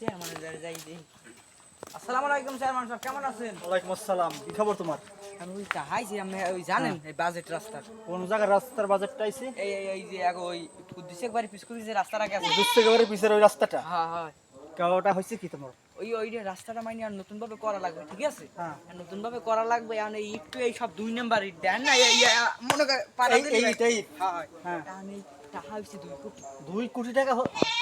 চেয়ারম্যানের দ্বারা যাই দেই আসসালামু আলাইকুম চেয়ারম্যান সাহেব কেমন আছেন? ওয়ালাইকুম আসসালাম কি খবর তোমার? আমি ওই চাহাইছি আপনি ওই জানেন এই বাজেট রাস্তার। কোন জায়গার রাস্তার বাজারটা আইছে? এই এই এই যে আগে ওই দিশেক বাড়ি পিছকুড়ি যে রাস্তাটা গেছে দূর থেকে এবারে পিছের ওই রাস্তাটা? হ্যাঁ হ্যাঁ। কেওটা হয়েছে কি তোমার? ওই ওই রাস্তাটা মাইনে আর নতুন ভাবে করা লাগবে ঠিক আছে? হ্যাঁ। নতুন ভাবে করা লাগবে এখন এই একটু এই সব দুই নাম্বার ইট দেন না মনে করে পাড়া এইটাই। হ্যাঁ। হ্যাঁ। হ্যাঁ টাকা হচ্ছে দুই কোটি। দুই কোটি টাকা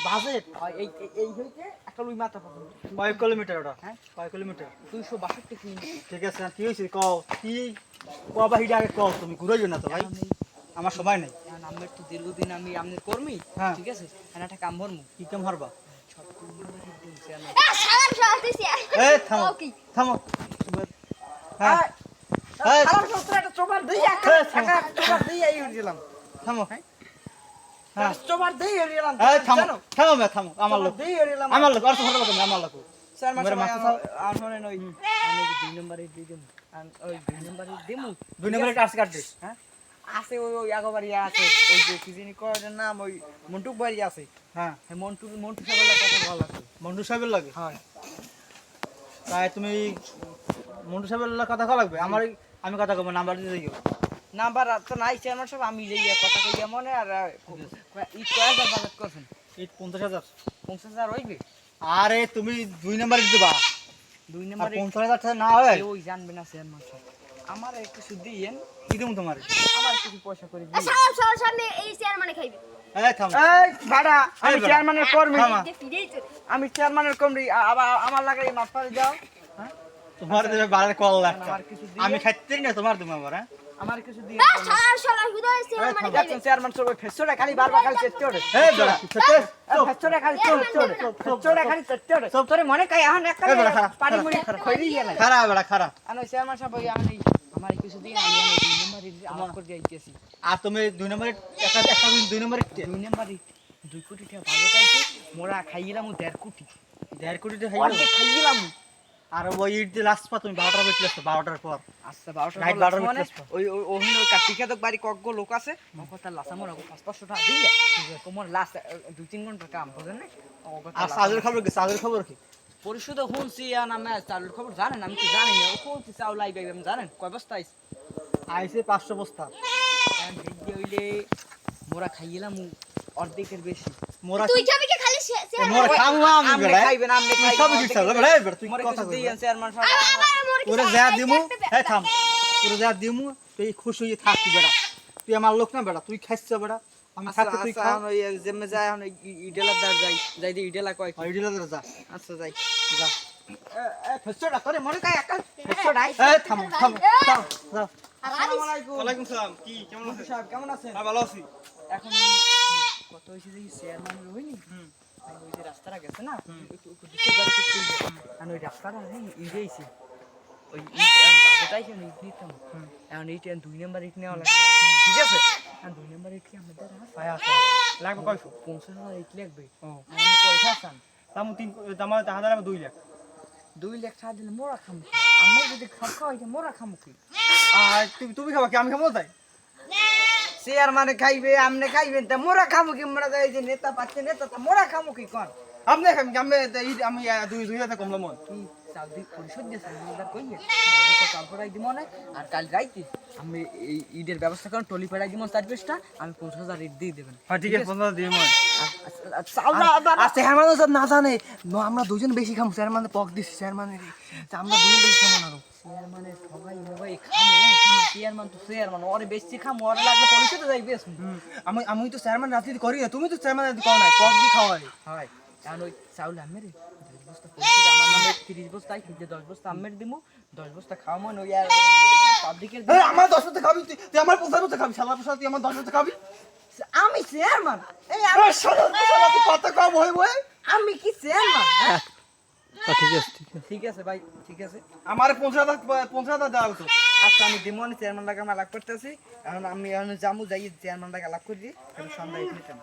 বাজেট এই এই- এই হইতে একটা লুই মাথা পাবো কয় কিলোমিটার ওটা? হ্যাঁ? কয় কিলোমিটার? দুইশো বাষট্টি কিলোমিটার। ঠিক আছে কি হয়েছে কও কি কও বাহিরে আগে কও তুমি ঘুরাইবে না তো ভাই। আমার সময় নেই। এখন আমি একটু দীর্ঘদিন আমি আপনার কর্মী হ্যাঁ। ঠিক আছে? এখন একটা কাম করব কি কাম এই থামো। হ্যাঁ। দিই এই, থামো। চোবার দিই এই উঠছিলাম থামো হ্যাঁ চোবার দিই উঠছিলাম এই থামো। থামো বে থামো। আমার লোক। দিই উঠছিলাম আমার লোক আর তো ভালো কথা আমার লোক। স্যার মাসে আর শোনেন ওই আমি দুই নম্বরে দিয়ে দেবো ওই দুই নম্বরে দেবো দুই নম্বরে কাজ কাটবে হ্যাঁ? আছে ওই ওই আগো আছে। ওই যে কি জানি কয়টার নাম ওই মন্টুক বাড়ি আছে। হ্যাঁ। হ্যাঁ মন্টু মন্টু সকালে কথা ভালো আছে মন্টু সাহেবের লাগে? হয়। তাই তুমি মন্টু সাহেবের কথা কওয়া লাগবে? আমার আমি কথা কব নাম্বার দিয়ে দিও। নাম্বার তো নাই চেয়ারম্যান সব আমি যাই কথা কইয়া মনে আর কয় হাজার বাজেট করছেন? এই পঞ্চাশ হাজার। পঞ্চাশ হাজার হইবে? আরে তুমি দুই নাম্বার দিবা। দুই আর পঞ্চাশ হাজার টাকা না হয়? ওই জানবে না চেয়ারম্যান সব আমার একটু শুদ্ধি ইয়েন কি দেবো তোমার? আমার কিছু পয়সা করে দিন। সালাম সালাম সামনে এই খাইবে। থাম। এই ভাড়া আমি। চেয়ারম্যানের কর্মী। আমি চেয়ারম্যানের আবার আমার লাগে মাছ পাড়ি দাও। তোমার দেবে বাড়ার কল লাগটা আমার আমি খাইতে না তোমার তুমি আমার হ্যাঁ? আমার কিছু দিয়ে আ সালাম সালাম হুদায় চেয়ারম্যানে খাইবে দেখছেন চেয়ারম্যান সব ফেসোটা খালি বারবার খালি করে। এই বেড়া ছোটে ফেসোটা খালি চোর ফেসোটা খালি করে। সব তোরে মনে কাই একটা এই বেটা, খারাপ, মুড়ি খইরি গেল খারাপ বেড়া খারাপ আনো চেয়ারম্যান সাহেব ওই আমি আমার কিছু দিন আমি আমি দুই নম্বরে আমার করে যাইতেছি। আর তুমি দুই নম্বরে একটা একটা দুই নম্বরে দুই নম্বরে দুই কোটি টাকা ভালো পাইছি মোরা খাইলাম দেড় কোটি। দেড় কোটি টাকা খাইলাম। আর ওই ইট দিয়ে লাস্ট পা তুমি বারোটার বেশি আসতো বারোটার পর। আচ্ছা বারোটা Night পর মানে ওই ওই ওহিন ওই কার্তিকাদক বাড়ি কগ্গ লোক আছে কথা লাসা মোর পাঁচ পাঁচশো টাকা দিলে তোমার লাস্ট দুই তিন ঘণ্টার কাম বোঝেন না? আর সাজের খবর কি? সাজের খবর কি? পরিশোধ শুনছি আর আমি খবর জানেন আমি তো জানি না ও চাউল আইবে আমি জানেন কয় বস্তা আইছে? আইসে পাঁচশো বস্তা। হইলে মোরা খাইলাম অর্ধেকের বেশি। মোরা তুই খাবি মোরা খামু বেড়া খাইবেন আমনে তুই সব কিছু চাও বেড়া বেড়া তুই কথা কিছু চেয়ারম্যান সাহেব। তোরে যা দিমু হ্যাঁ থাম। তোরে যা দিমু তুই খুশি হয়ে থাকবি বেড়া। তুই আমার লোক না বেড়া তুই খাইছ বেড়া। আমি আচ্ছা থাকতে তুই আচ্ছা খা। এখন জেমে যায় এখন ওই দার যাই যাই দি ইডেলা কয় কি? আইডিলা যা। আচ্ছা যাই। যা। ফেসটা করে মনে কাই একটা ফেসটা আই থাম থাম থাম যা আসসালামু আলাইকুম। ওয়ালাইকুম সালাম কি কেমন আছেন? সাহেব কেমন আছেন? হ্যাঁ ভালো আছি। এখন কত হয়েছে যে চেয়ারম্যান হইনি? আর ওই যে রাস্তাটা গেছে না একটু আর ওই রাস্তাটা নেই ইড়েইছে ওই এখন কেন ইট নিতাম এখন ইট দুই নাম্বার ইট নেওয়া লাগবে। ঠিক আছে? এখন দুই নাম্বার ইট কি আমাদের আছে? আয় আসা লাগবে কয়শো? পঞ্চাশ হাজার ইট লাগবে ও। আমি পয়সা তামু তিন আমার আমি দুই লাখ। দুই লাখ টাকা দিলে মোরা খামু আমরা যদি খাম খাওয়াইতে মোরা খামু কি? আর তুমি তুমি খাবা কি? আমি খাব তাই? চেয়ারম্যানে খাইবে আমনে খাইবেন তা মোরা খামু কি? মোরা এই যে নেতা পাচ্ছে নেতা তা মোরা খামু কি কন? আপনি আমি আমি দুই দুই হাজার কমলাম। পরিশোধ দিয়েছে কইয়ে কাল পড়াই দিব না আর কাল রাইতে আমি এই ঈদের ব্যবস্থা করেন টলি পেড়াই দিব চার আমি পঞ্চাশ হাজার ঈদ দিয়ে দেবেন। হ্যাঁ ঠিক আছে পনেরো দিয়ে মন চেয়ারম্যান সব না জানে। আমরা দুজন বেশি খামু চেয়ারম্যানের পক দিছি চেয়ারম্যানের আমরা দুজন বেশি খামু না চেয়ারম্যানের সবাই সবাই খামু। চেয়ারম্যান তো চেয়ারম্যান ওরে বেশি খামু ওরে লাগলে পরিশোধে যাই বেশ। আমি আমি তো চেয়ারম্যান রাজনীতি করি না তুমি তো চেয়ারম্যান রাজনীতি করো না পক দিয়ে খাওয়াই। হয়। কারণ ওই চাউল আমের দশ বস্তা পরিশোধ আমার নামে তিরিশ বস্তা যে দশ বস্তা আমের দিমু দশ বস্তা খাওয়া মন ওই আর পাবলিকের আমার দশ বছর খাবি তুই তুই আমার পঞ্চাশ বছর খাবি সালা তুই আমার দশ বছর খাবি? আমি চেয়ারম্যান এই তুই কত কম হয়ে বই। আমি কি চেয়ারম্যান হ্যাঁ? ঠিক আছে ঠিক আছে। ঠিক আছে ভাই ঠিক আছে। আমার পঞ্চাশ হাজার পঞ্চাশ হাজার দেওয়া হতো আচ্ছা আমি দিমন চেয়ারম্যান আলাপ করতেছি। এখন আমি এখন যামু যাই চেয়ারম্যান লাগে আলাপ করি। সন্ধ্যায় নিতাম